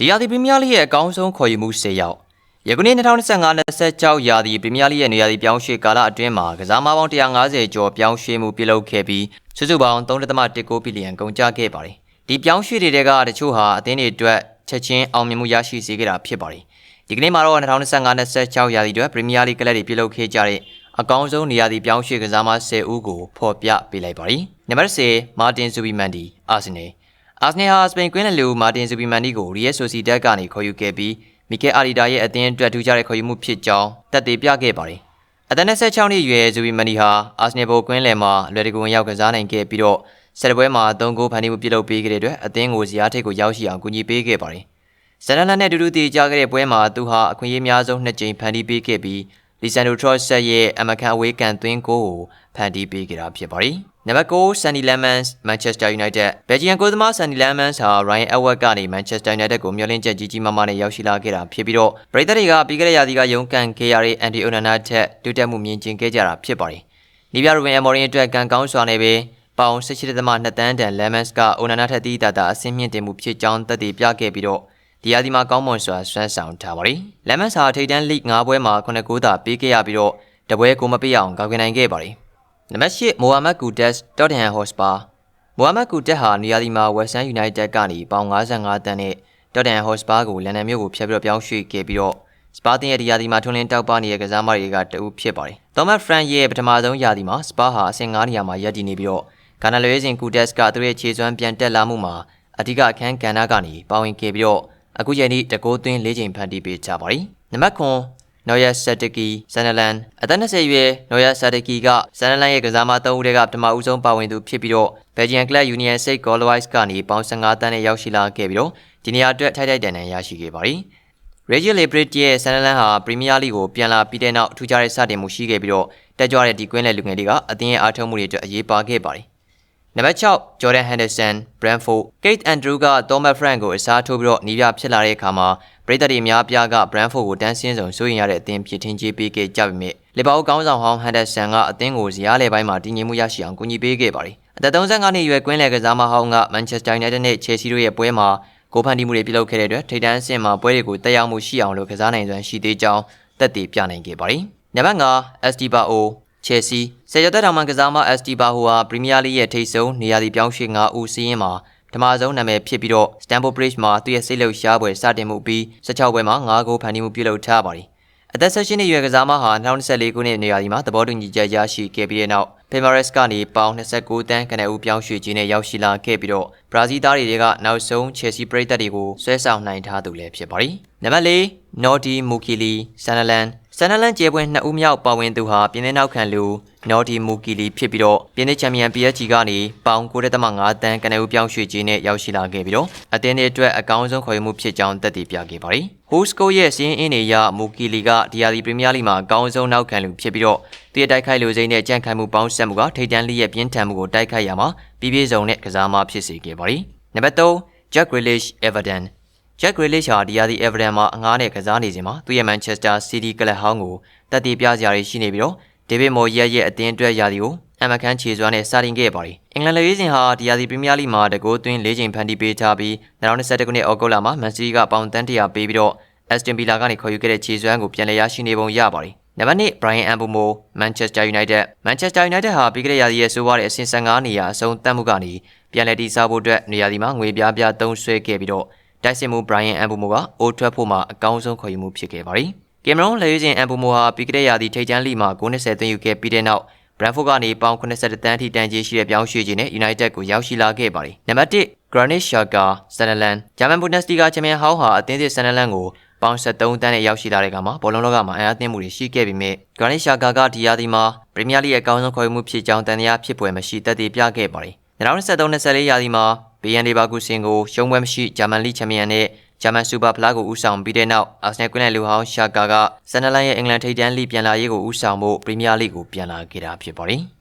ဒီရာသီပရီးမီးယားလိရဲ့အကောင်းဆုံးခေါ်ယူမှု10ရောက်ယခုနှစ်2025-26ရာသီပရီးမီးယားလိရဲ့နေရာသီပြောင်းရွှေ့ကာလအတွင်းမှာကစားမပေါင်း150ကျော်ပြောင်းရွှေ့မှုပြုလုပ်ခဲ့ပြီးစုစုပေါင်း3.19ဘီလီယံကုန်ကျခဲ့ပါတယ်ဒီပြောင်းရွှေ့တွေတဲကတချို့ဟာအသင်းတွေအတွက်ချက်ချင်းအောင်မြင်မှုရရှိစေခဲ့တာဖြစ်ပါတယ်ဒီကနေ့မှာတော့2025-26ရာသီအတွက်ပရီးမီးယားလိကလပ်တွေပြုလုပ်ခဲ့ကြတဲ့အကောင်းဆုံးနေရာသီပြောင်းရွှေ့ကစားမ10ဦးကိုဖော်ပြပေးလိုက်ပါတယ်နံပါတ်10မာတင်ဇူဘီမန်ဒီအာဆင်နယ် အာဆနယ်ဟာစပိန်ကွင်းနယ်လူမာတင်ဇူဘီမန်ဒီကိုရီယက်ဆိုစီတက်ကနေခေါ်ယူခဲ့ပြီးမီကယ်အာရီတာရဲ့အသင်းအတွက်ထူးခြားတဲ့ခေါ်ယူမှုဖြစ်ကြောင်းတက်သေးပြခဲ့ပါတယ်။အသက်26နှစ်အရွယ်ဇူဘီမန်ဒီဟာအာဆနယ်ဘိုကွင်းလယ်မှာအလွယ်တကူဝင်ရောက်ကစားနိုင်ခဲ့ပြီးတော့ဆက်ပွဲမှာ3ဂိုးဖန်တီးမှုပြုလုပ်ပေးခဲ့တဲ့အတွက်အသင်းကိုဇယားထိပ်ကိုရောက်ရှိအောင်ကူညီပေးခဲ့ပါတယ်။ဇန်နလန်နဲ့တူတူတည်ကြခဲ့တဲ့ပွဲမှာသူဟာအခွင့်အရေးများဆုံးနှစ်ကြိမ်ဖန်တီးပေးခဲ့ပြီးလီဆန်ဒိုထရော့ဆက်ရဲ့အမကန်အဝေးကန်သွင်းကိုဖန်တီးပေးခဲ့တာဖြစ်ပါတယ်။ နံပါတ်9 Sandy Lemons Manchester United ဘယ်ဂျီယန်ကိုသမား Sandy Lemons ဟာ Ryan Edwards ကနေ Manchester United ကိုမျှော်လင့်ချက်ကြီးကြီးမားမားနဲ့ရောက်ရှိလာခဲ့တာဖြစ်ပြီးတော့ပရိသတ်တွေကပြီးခဲ့တဲ့ရာသီကရုန်းကန်ခဲ့ရတဲ့ Andy Onana ထက်တိုးတက်မှုမြင်ကျင်ခဲ့ကြတာဖြစ်ပါတယ်။နီးပြရူဘင်အမော်ရင်အတွက်ကံကောင်းစွာနဲ့ပဲပေါင်18.2တန်းတန် Lemons က Onana ထက်တီးတာတာအဆင့်မြင့်တင်မှုဖြစ်ကြောင်းသက်သေပြခဲ့ပြီးတော့ဒီရာသီမှာကောင်းမွန်စွာဆွမ်းဆောင်ထားပါတယ်။လက်မန်စာထိပ်တန်းလိဂ်9ပွဲမှာ9ဂိုးသာပေးခဲ့ရပြီးတော့တပွဲကိုမပေးအောင်ကောက်ခဲ့နိုင်ခဲ့ပါတယ်။ နံပါတ်8မိုဟာမက်ကူတက်စ်တော့တန်ဟန်ဟော့စပါမိုဟာမက်ကူတက်ဟာနေရာဒီမှာဝက်ဆန်ယူနိုက်တက်ကနေပေါင်55တန်းနဲ့တော့တန်ဟော့စပါကိုလန်ဒန်မြို့ကိုဖျက်ပြီးတော့ပြောင်းရွှေ့ခဲ့ပြီးတော့စပါတင်ရဲ့ဒီရာသီမှာထွန်းလင်းတောက်ပနေတဲ့ကစားမတွေကတအုပ်ဖြစ်ပါတယ်။သောမတ်ဖရန်ရဲ့ပထမဆုံးရာသီမှာစပါဟာအဆင့်9နေရာမှာရပ်တည်နေပြီးတော့ဂါနာလွေးစင်ကူတက်စ်ကသူ့ရဲ့ခြေစွမ်းပြန်တက်လာမှုမှာအဓိကအခန်းကဏ္ဍကနေပါဝင်ခဲ့ပြီးတော့အခုချိန်ထိတကိုးသွင်း၄ချိန်ဖန်တီးပေးကြပါရီနံပါတ်9 နော်ယာဆတ်တကီဆန်နလန်အသက်20ရွယ်နော်ယာဆတ်တကီကဆန်နလန်ရဲ့ကစားမ၃ဦးတည်းကပထမဦးဆုံးပါဝင်သူဖြစ်ပြီးတော့ဘယ်ဂျီယန်ကလပ်ယူနီယံစိတ်ဂေါ်လဝိုက်စ်ကနေပေါင်15တန်းနဲ့ရောက်ရှိလာခဲ့ပြီးတော့ဒီနေရာအတွက်ထိုက်ထိုက်တန်တန်ရရှိခဲ့ပါရီရေဂျီလေဘရစ်ရဲ့ဆန်နလန်ဟာပရီးမီးယားလိကိုပြန်လာပြီးတဲ့နောက်ထူးခြားတဲ့စတင်မှုရှိခဲ့ပြီးတော့တက်ကြွတဲ့ဒီကွင်းလေလူငယ်တွေကအသင်းရဲ့အားထုတ်မှုတွေအတွက်အရေးပါခဲ့ပါတယ် နံပါတ်6 Jordan Henderson, Brentford, Kate Andrew က Thomas Frank ကိုအစားထိုးပြီးတော့နီးပြဖြစ်လာတဲ့အခါမှာပရိသတ်တွေများပြားက Brentford ကိုတန်းစင်းဆောင်စိုးရင်ရတဲ့အသင်းဖြစ်ထင်းကြီးပေးခဲ့ကြပေမဲ့လီဗာပူးကောင်းဆောင်ဟောင်း Henderson ကအသင်းကိုဇယားလေပိုင်းမှာတည်ငြိမ်မှုရရှိအောင်ကူညီပေးခဲ့ပါတယ်။အသက်35နှစ်အရွယ်ကွင်းလယ်ကစားမဟောင်းက Manchester United နဲ့ Chelsea တို့ရဲ့ပွဲမှာဂိုးဖန်တီးမှုတွေပြုလုပ်ခဲ့တဲ့အတွက်ထိပ်တန်းအဆင့်မှာပွဲတွေကိုတက်ရောက်မှုရှိအောင်လို့ကစားနိုင်စွမ်းရှိသေးကြောင်းသက်သေပြနိုင်ခဲ့ပါတယ်။နံပါတ်5 Estebao ချယ်ဆီဆယ်ကျော်သက်တောင်မှကစားမ ST ဘာဟိုဟာပရီးမီးယားလိရဲ့ထိပ်ဆုံးနေရာဒီပြောင်းရွှေ့၅ဦးစီးရင်မှာပထမဆုံးနာမည်ဖြစ်ပြီးတော့ Stamford Bridge မှာသူ့ရဲ့စိတ်လှုပ်ရှားပွဲစတင်မှုပြီး16ပွဲမှာ9ဂိုးဖန်တီးမှုပြုလုပ်ထားပါတယ်။အသက်16နှစ်အရွယ်ကစားမဟာ2024ခုနှစ်နေရာဒီမှာသဘောတူညီချက်ရရှိခဲ့ပြီးတဲ့နောက် Palmeiras ကနေပေါင်29တန်းကနေဦးပြောင်းရွှေ့ခြင်းနဲ့ရောက်ရှိလာခဲ့ပြီးတော့ဘရာဇီးသားတွေကနောက်ဆုံး Chelsea ပရိသတ်တွေကိုဆွဲဆောင်နိုင်ထားသူလည်းဖြစ်ပါတယ်။နံပါတ်၄ Nordi Mukili Sunderland ဆန်နလန်ကျဲပွဲနှစ်ဦးမြောက်ပါဝင်သူဟာပြင်းနှနောက်ခံလူနော်ဒီမူကီလီဖြစ်ပြီးတော့ပြင်းနှချန်ပီယံ PSG ကနေပေါင်9.5တန်းကနေဦးပြောင်းရွှေ့ခြင်းနဲ့ရောက်ရှိလာခဲ့ပြီးတော့အသင်းတွေအတွက်အကောင်းဆုံးခေါ်ယူမှုဖြစ်ကြောင်းသက်သေပြခဲ့ပါတယ်။ဟိုစကိုရဲ့စီးရင်အင်းနေရမူကီလီကဒီယာဒီပရီးမီးယားလိမှာအကောင်းဆုံးနောက်ခံလူဖြစ်ပြီးတော့သူရဲ့တိုက်ခိုက်လူစိမ့်နဲ့ကြန့်ခိုင်မှုပေါင်းဆက်မှုကထိတ်တန့်လိရဲ့ပြင်းထန်မှုကိုတိုက်ခိုက်ရမှာပြည်ပြည့်စုံတဲ့ကစားမဖြစ်စေခဲ့ပါတယ်။နံပါတ်3 Jack Grealish Everton Jack Grealish ဟာဒီယာဒီ Everton မှာအငားနဲ့ကစားနေစဉ်မှာသူ့ရဲ့ Manchester City ကလပ်ဟောင်းကိုတက်တီပြစရာတွေရှိနေပြီးတော့ David Moyes ရဲ့အသင်းအတွက်ယာဒီကိုအမကန်ခြေစွမ်းနဲ့စတင်ခဲ့ပါတယ်။အင်္ဂလန်လူရေးစဉ်ဟာဒီယာဒီပရီးမီးယားလိမှာတကိုးသွင်း၄ချိန်ဖန်တီးပေးထားပြီး2021ခုနှစ်ဩဂုတ်လမှာ Man City ကပေါင်တန်းတရာပေးပြီးတော့ Aston Villa ကနေခေါ်ယူခဲ့တဲ့ခြေစွမ်းကိုပြန်လည်ရရှိနေပုံရပါတယ်။နံပါတ်1 Brian Mbeumo Manchester United Manchester United ဟာပြီးခဲ့တဲ့ရာသီရဲ့ဆိုးဝါးတဲ့အဆင့်15နေရာအဆုံးသတ်မှုကနေပြန်လည်တည်ဆောက်ဖို့အတွက်နေရာဒီမှာငွေပြားပြားသုံးဆွဲခဲ့ပြီးတော့ တိုက်စစ်မှု Brian Mbeumo က Old Trafford မှာအကောင်းဆုံးခေါ်ယူမှုဖြစ်ခဲ့ပါတယ်။ကင်မရွန်လေယူရှင် Mbeumo ဟာပြီးခဲ့တဲ့ရာသီထိပ်တန်းလိမှာ90သွင်းယူခဲ့ပြီးတဲ့နောက် Brentford ကနေပေါင်80တန်းထိတန်းကြီးရှိတဲ့ပြောင်းရွှေ့ခြင်းနဲ့ United ကိုရောက်ရှိလာခဲ့ပါတယ်။နံပါတ်1 Granit Xhaka Sunderland German Bundesliga ချန်ပီယံဟောင်းဟာအသင်းသစ် Sunderland ကိုပေါင်73တန်းနဲ့ရောက်ရှိလာတဲ့ကမှာဘောလုံးလောကမှာအင်အားသင်းမှုတွေရှိခဲ့ပြီးမြဲ Granit Xhaka ကဒီရာသီမှာ Premier League ရဲ့အကောင်းဆုံးခေါ်ယူမှုဖြစ်ကြောင်းတန်တရားဖြစ်ပွဲမရှိတက်တည်ပြခဲ့ပါတယ်။2023-24ရာသီမှာ BN ဒီဘာကူစင်ကိုရှုံးပွဲမရှိဂျာမန်လိချန်ပီယံနဲ့ဂျာမန်စူပါဖလားကိုဦးဆောင်ပြီးတဲ့နောက်အာဆနယ်ကွင်းလယ်လူဟောင်းရှာကာကဆန်နလန်ရဲ့အင်္ဂလန်ထိပ်တန်းလိပြန်လာရေးကိုဦးဆောင်ဖို့ပရီးမီးယားလိကိုပြန်လာခဲ့တာဖြစ်ပါတယ်။